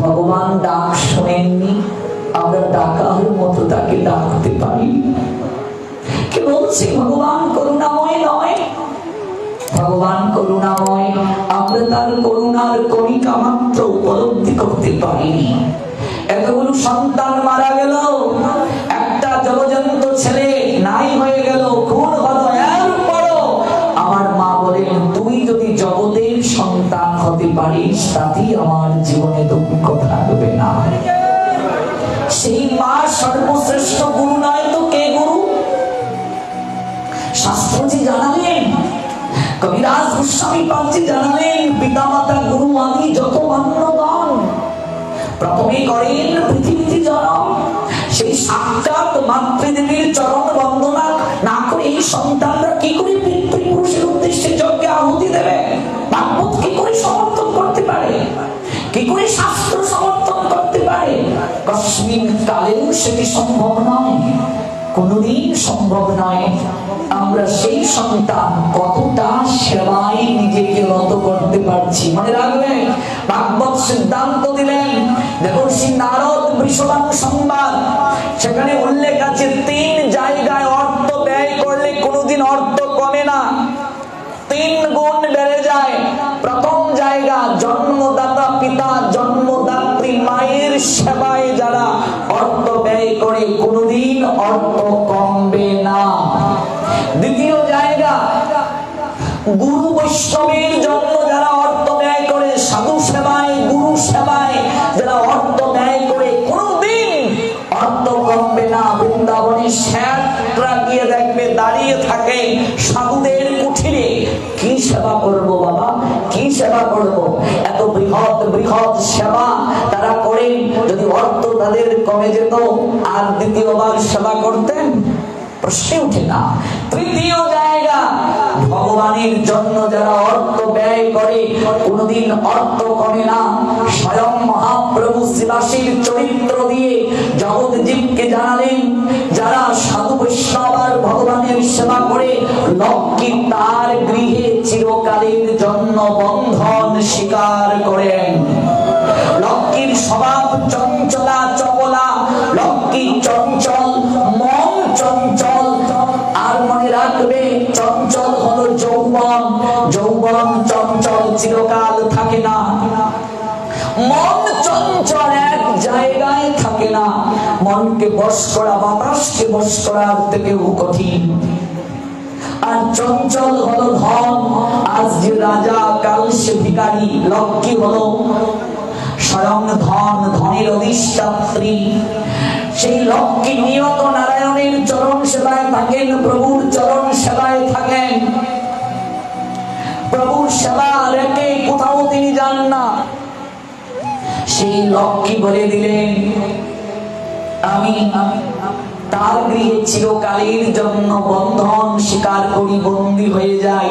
ভগবান ডাক শোনেননি। আমরা ডাকার মতো তাকে ডাকতে পারি। কে ভগবান করুণাময় নয়। ভগবান করুণাময়। আমরা তার করুণার কণিকা মাত্র উপলব্ধি করতে পারিনি। এতগুলো সন্তান মারা গেল। একটা জলজন্ত ছেলে নাই হয়ে গেল। খুন হলো যদি জগতের সন্তান হতে পারিস, তাতেই আমার জীবনে দুঃখ থাকবে না। সেই মা সর্বশ্রেষ্ঠ গুরু নয় তো কে গুরু? শাস্ত্রজি জানালেন, কবিরাজ গোস্বামী পাঞ্চি জানালেন পিতা মাতা গুরু আদি যত মান্যগণ প্রথমে করেন পৃথিবীতে জন্ম, সেই সাক্ষাৎ মাতৃদেবীর চরণ বন্দনা না করে এই সন্তানরা কি করে কালেও সেটি সম্ভব নয়। কোনদিন সম্ভব নয়। আমরা সেই সন্তান কতটা সেবায় নিজেকে রত করতে পারছি। মনে রাখবেন, ভাগবত সিদ্ধান্ত দিলেন, দেবর্ষী নারদ বৃষবাণু সংবাদ। সেখানে উল্লেখ আছে তিন জায়গায় গুরু বৈষ্ণবের জন্য যারা অর্থ ব্যয় করে, সাধু সেবায়, গুরু সেবায়, যারা অর্থ ব্যয় করে, কোনদিন অর্থ কমবে না। বৃন্দাবনে শ্যাটরা গিয়ে দেখবে, দাঁড়িয়ে থাকে সাধুদের কুঠিরে। কি সেবা করব বাবা? কি সেবা করব? এত বৃহৎ বৃহৎ সেবা তারা করেন। যদি অর্থ তাদের কমে যেত, আর দ্বিতীয়বার সেবা করতেন প্রশ্নে উঠে না। তৃতীয় জায়গা ভগবানের জন্য যারা অর্থ ব্যয় করে, কোনদিন অর্থ কমে না। স্বয়ং মহাপ্রভু শিবাসীর চরিত্র দিয়ে জগৎ জীবকে জানালেন, যারা সাধু বৈষ্ণব ভগবানের সেবা করে, লক্ষ্মী তার গৃহে চিরকালের জন্য বন্ধন স্বীকার করেন। লক্ষ্মীর স্বভাব চঞ্চলা চপলা, লক্ষ্মী চঞ্চল চিরকাল থাকে না। মন চঞ্চল এক জায়গায় থাকে না। মনকে বশ করা, বাতাসকে বশ করার থেকেও কঠিন। আর চঞ্চল হলো ধন। আজ যে রাজা, কাল সে ভিকারী লক্ষ্মী হলো। স্বয়ং ধন, ধনের অধিষ্ঠাত্রী। সেই লক্ষ্মী নিয়ত নারায়ণের চরণ সেবায় থাকেন, প্রভুর চরণ সেবায় থাকেন। প্রভুর সেবা রেখে কোথাও তিনি যান না। সেই লক্ষ্মী বলে দিলেন, আমি তার গৃহে চিরকালের জন্য বন্ধন স্বীকার করি, বন্দী হয়ে যাই।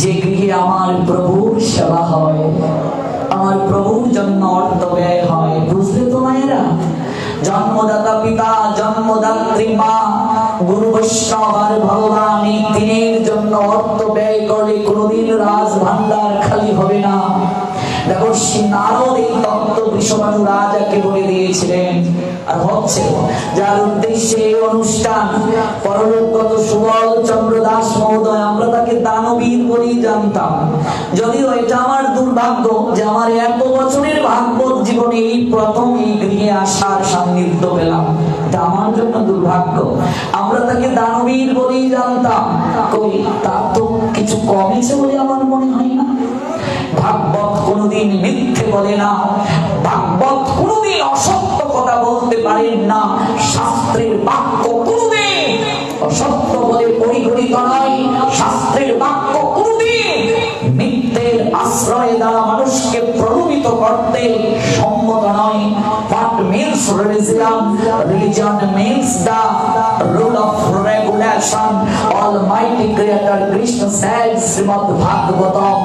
যে গৃহে আমার প্রভুর সেবা হয়, আমার প্রভুর জন্য অর্থ ব্যয় হয়। বুঝলে তো মায়েরা? জন্মদাতা পিতা, জন্মদাত্রী মা, গুরু বৈষ্ণব আর ভগবান এই তিনের জন্য অর্থ ব্যয় করলে কোনোদিন রাজ ভান্ডার খালি হবে না। দেখো নারদ এই তত্ত্ব বিশ্ববানু রাজাকে বলে দিয়েছিলেন। আর হচ্ছে যার উদ্দেশ্যে এই অনুষ্ঠান, পরলোকগত সুবল চন্দ্র দাস মহোদয়, আমরা তাকে দানবীর বলেই জানতাম। যদিও এটা আমার দুর্ভাগ্য যে আমার এত বছরের ভাগবত জীবনে এই প্রথম এই গৃহে আসার সান্নিধ্য পেলাম। আমার জন্য দুর্ভাগ্য। আমরা তাকে দানবীর বলেই জানতাম। কই তার তো কিছু কমেছে বলে আমার মনে হয় না। ভাগবত কোনোদিন মিথ্যে বলে না। ভাগবত কোনোদিন অসত্য কথা বলতে পারেন না। শাস্ত্রের বাক্য কোনোদিন অসত্য বলে পরিগণিত নয় শাস্ত্রের বাক্য কোনোদিন মিথ্যের আশ্রয় দ্বারা মানুষকে প্রলোভিত করতে সম্মত নয়। What religion? Religion means the rule of regulation. Almighty Creator Krishna said, Shrimad Bhagavatam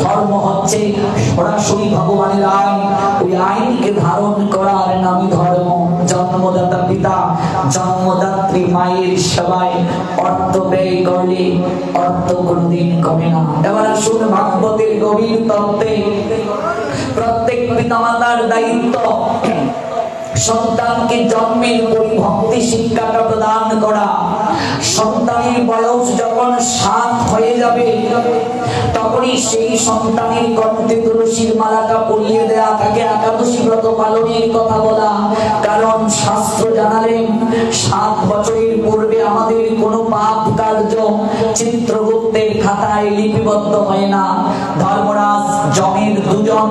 ধর্ম হচ্ছে সরাসরি ভগবানের আইন ওই আইনকে ধারণ করার নামই ধর্ম জন্ম জন্মদাতা পিতা জন্মদাত্রী মায়ের সেবায় অর্থ ব্যয় করলে অর্থ কোনদিন কমে না এবার আসুন ভাগবতের গভীর তত্ত্বে প্রত্যেক পিতামাতার দায়িত্ব সন্তানকে জন্মের পরই ভক্তি শিক্ষাটা প্রদান করা। সন্তানের বয়স যখন সাত হয়ে যাবে, তখনই সেই সন্তানের কণ্ঠে তুলসীর মালাটা পরিয়ে দেয়া, তাকে একাদশী ব্রত পালনের কথা বলা। কারণ শাস্ত্র জানালেন, সাত বছরের পূর্বে আমাদের কোনো পাপ কার্য চিত্রগুপ্তের খাতায় লিপিবদ্ধ হয় না। ধর্মরাজ, জমের দুজন,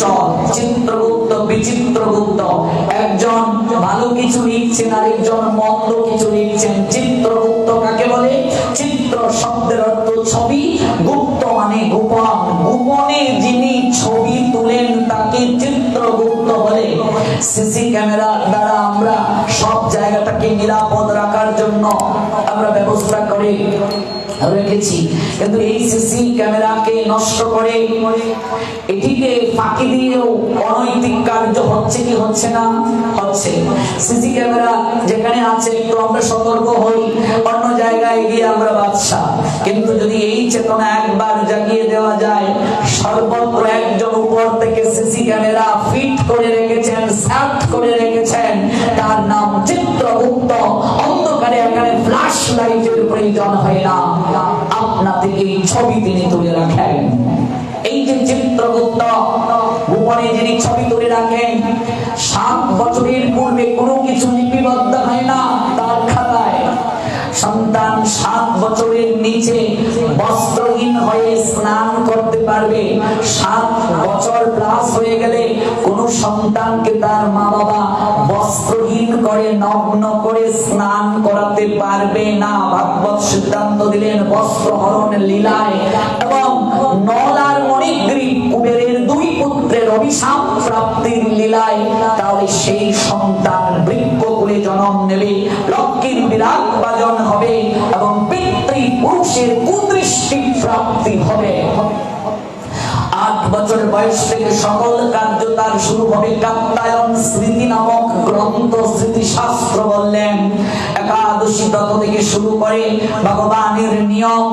চল, চিত্রগুপ্ত বিচিত্রগুপ্ত। একজন ভালো কিছু লিখছেন আর একজন মন্দ কিছু লিখছেন। চিত্রগুপ্ত কাকে বলে? চিত্র শব্দের অর্থ ছবি। গুপ্ত মানে গোপন। গোপনে যিনি ছবি তুলেন, তাকে চিত্রগুপ্ত বলে। সিসি ক্যামেরা দ্বারা আমরা সব জায়গাটাকে নিরাপদ রাখার জন্য আমরা ব্যবস্থা করে রেখেছি। কিন্তু এই সিসি ক্যামেরাকে নষ্ট করে এটিকে ফাঁকি দিয়েও অনৈতিক কার্য হচ্ছে কি হচ্ছে না? হচ্ছে। সিসি ক্যামেরা যেখানে আছে, একটু আমরা সতর্ক হই, অন্য জায়গায় গিয়ে আমরা বাদশা কিন্তু যদি এই চেতনা একবার জাগিয়ে দেওয়া যায়, সর্বত্র একজন উপর থেকে সিসি ক্যামেরা লাইটের প্রয়োজন হয় না ছবি তিনি তুলে রাখেন। এই যে চিত্রগুপ্ত গোপনে যিনি ছবি তুলে রাখেন, সাত বছরের পূর্বে কোনো কিছু লিপিবদ্ধ হয় না তার খাতায়। সন্তান সাত বছরের নিচে বস্ত্রহীন হয়ে স্নান করতে পারবে। সাত বছর প্লাস হয়ে গেলে কোন সন্তানকে তার মা বাবা করে নগ্ন করে স্নান করাতে পারবে না। ভাগবত সিদ্ধান্ত দিলেন, বস্ত্র হরণ লীলায়। এবং নল আর মণিগ্রী কুবেরের দুই পুত্রের অভিশাপ প্রাপ্তির লীলায়। তাহলে সেই সন্তান বৃক্ষ করে জন্ম নেবে, লক্ষ্মীর বিরাট বাজন হবে, এবং পিতৃ পুরুষের কুদৃষ্টি প্রাপ্তি হবে। বছর বয়স থেকে সকল কার্য তার শুরু হবে স্মৃতি নামক গ্রন্থ স্মৃতি শাস্ত্র বললেন। একাদশী থেকে শুরু করে ভগবানের নিয়ম,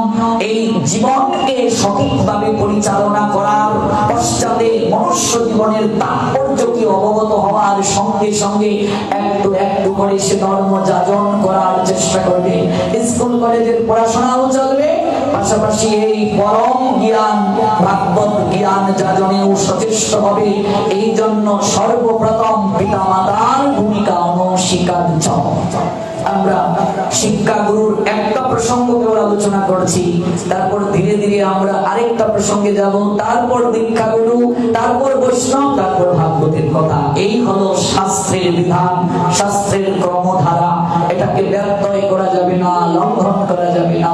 এই জীবনকে সঠিকভাবে পরিচালনা করার পশ্চাতে মনুষ্য জীবনের তাৎপর্য অবগত হওয়ার সঙ্গে সঙ্গে একটু একটু করে সে ধর্ম যাজন করার চেষ্টা করবে। স্কুল, কলেজের পড়াশোনাও চলবে পাশাপাশি এই পরম জ্ঞান, ভাগবত জ্ঞান যাজনেও সচেষ্ট হবে। এই জন্য সর্বপ্রথম পিতা মাতার ভূমিকা অনস্বীকার্য। আমরা শিক্ষা গুরুর একটা প্রসঙ্গ কেবল আলোচনা করছি। তারপর ধীরে ধীরে আমরা আরেকটা প্রসঙ্গে যাব। তারপর দীক্ষা গুরু তারপর বৈষ্ণব, তারপর ভাগবতের কথা। এই হলো শাস্ত্রের বিধান, শাস্ত্রের ক্রমধারা। এটাকে ব্যত্যয় করা যাবে না, লঙ্ঘন করা যাবে না।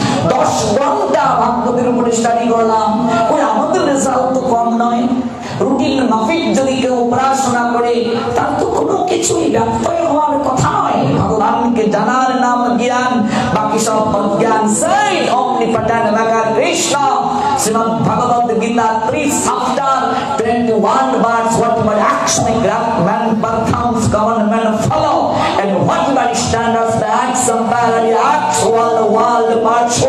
দশ ঘণ্টা ভাগবতের উপরে স্টাডি করলাম ওই আমাদের রেজাল্ট তো কম নয় রুটিন মাফিক যদি কেউ পড়াশোনা করে তার তো কোনো কিছুই ব্যত্যয় হওয়ার কথা নয় ভগবানকে জানার নাম জ্ঞান বাকি সব অজ্ঞান সেই omnipotent Magar Krishna Shrimad Bhagavad Gita 3 chapter 21 verse whatever action a great man performs government follow and whatever standards the acts all the world পার্শ্ব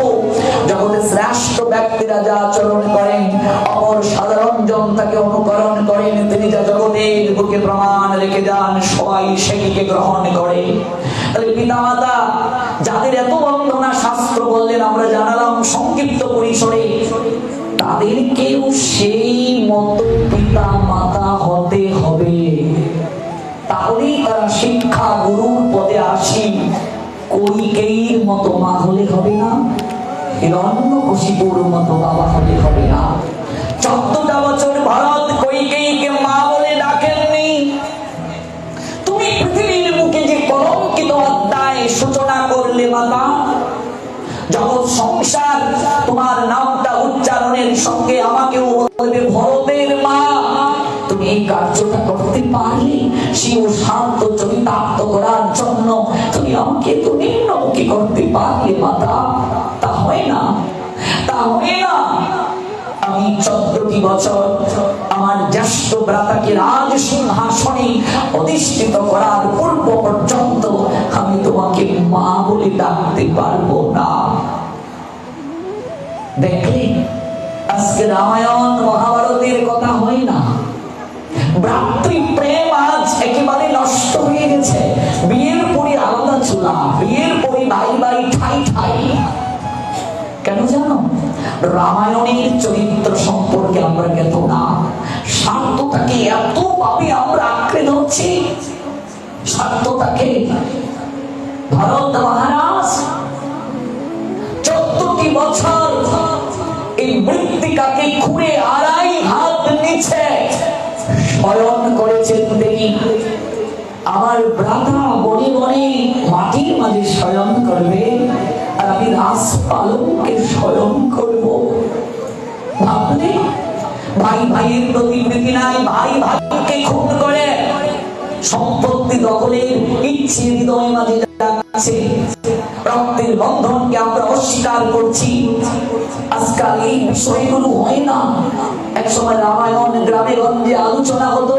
জগতের শ্রেষ্ঠ ব্যক্তিরা যা আচরণ করেন, অপর সাধারণ জন তাকে অনুকরণ করেন, তিনি যা জগতের বুকে প্রমাণ রেখে যান, সবাই সেটিকে গ্রহণ করে। তাহলে পিতামাতা, যাদের এত বন্ধনা শাস্ত্র বললেন, আমরা জানালাম সংক্ষিপ্ত পরিসরে তাদেরকেও সেই মতো পিতা মাতা মতো বাবা হলে হবে না। চোদ্দটা বছর ভারত মা বলে ডাকেননি। তুমি পৃথিবীর মুখে যে কলঙ্কিত অধ্যায় সূচনা করলে জগৎ সংসার তোমার নামটা উচ্চারণের সঙ্গে আমাকেও বলবে, ভরতের মা, তুমি এই কার্যটা করতে পারলে শিও শান্ত চরিতার্থ করার জন্য তুমি আমাকে তুমি নৌকি করতে পারলে মাতা অধিষ্ঠিত করার পূর্ব পর্যন্ত আমি তোমাকে মা বলে ডাকতে পারব না। দেখলে, আজকে রামায়ণ মহাভারতের কথা হয় না। ভ্রাতৃ প্রেম আজ একেবারে নষ্ট হয়ে গেছে। বিয়ের পরে আলাদা চুলা বিয়ের পরে ভাই ভাই কেন জানো? রামায়ণের চরিত্র সম্পর্কে আমরা জ্ঞাত না। স্বার্থটাকে এত ভাবে আমরা আঁকড়ে ধরছি। স্বার্থটাকে ভরত মহারাজ চোদ্দটি বছর এই মৃত্তিকাকে খুঁড়ে আড়াই হাত নিচে শয়ন করেছেন দেখি আমার ভ্রাতা বনে বনে মাটির মাঝে শয়ন করবে। আর আমি পালনকে শয়ন করব। ভাবলে, ভাই ভাইয়ের প্রীতি নাই, ভাই ভাইকে খুন করে। সম্পত্তি দখলের ইচ্ছে হৃদয় মাঝে যাচ্ছে রক্তের বন্ধনকে আমরা অস্বীকার করছি। আজকাল এই বিষয়গুলো হয় না। একসময় রামায়ণ গ্রামে গঞ্জে আলোচনা হতো,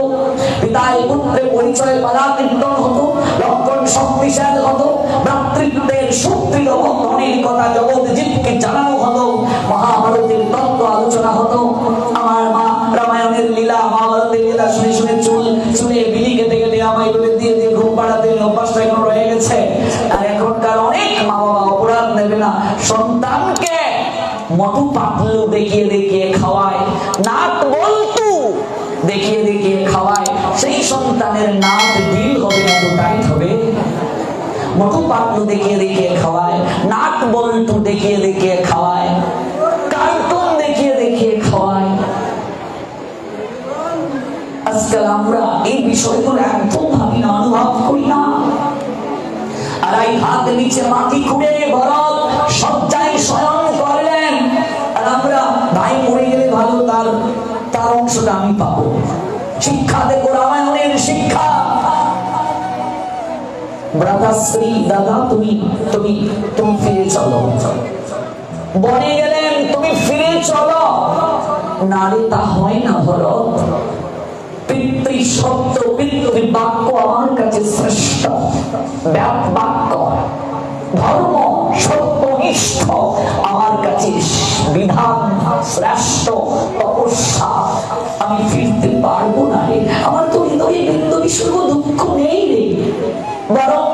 পিতায় পুত্রে পরিচয় পালা কীর্তন হতো লক্ষণ শক্তিশালী হতো, ভ্রাতৃত্বের শক্তির বন্ধনের কথা জগৎ জীবকে জানানো হতো। দেখিয়ে খাওয়ায় দেখিয়ে খাওয়ায়, কার্টুন খাওয়ায়। আজকাল আমরা এই বিষয়গুলো একদম ভাবি না, অনুভব করি না। হাত নিচে মাটি খুঁড়ে ভরত সজ্জায় শয়ন করলেন। আর আমরা ভাই মরে গেলে ভালো, তার তার অংশটা আমি পাবো। শিক্ষা দেখো রামায়ণের শিক্ষা। ভ্রাতাশ্রী দাদা, তুমি তুমি তুমি ফিরে চলো। বনে গেলেন, তুমি ফিরে চলো। নারী তা হয় না ভরত পিতৃ পিতৃ বাক্য আমার কাছে শ্রেষ্ঠ। বাক্য। ধর্ম আমার কাছে বিধান শ্রেষ্ঠ তপস্যা। আমি ফিরতে পারব না রে। আমার তো হৃদয়ে বিন্দু বিশুদ্ধ দুঃখ নেই রে। বরং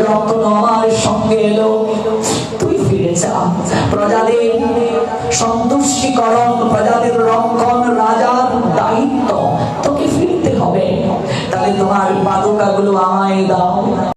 লক্ষণ আমার সঙ্গে এলো। তুই ফিরে যা। প্রজাদের সন্তুষ্টিকরণ, প্রজাদের রক্ষণ, রাজার দায়িত্ব তোকে ফিরতে হবে। তাহলে তোমার পাদুকাগুলো আমায় দাও।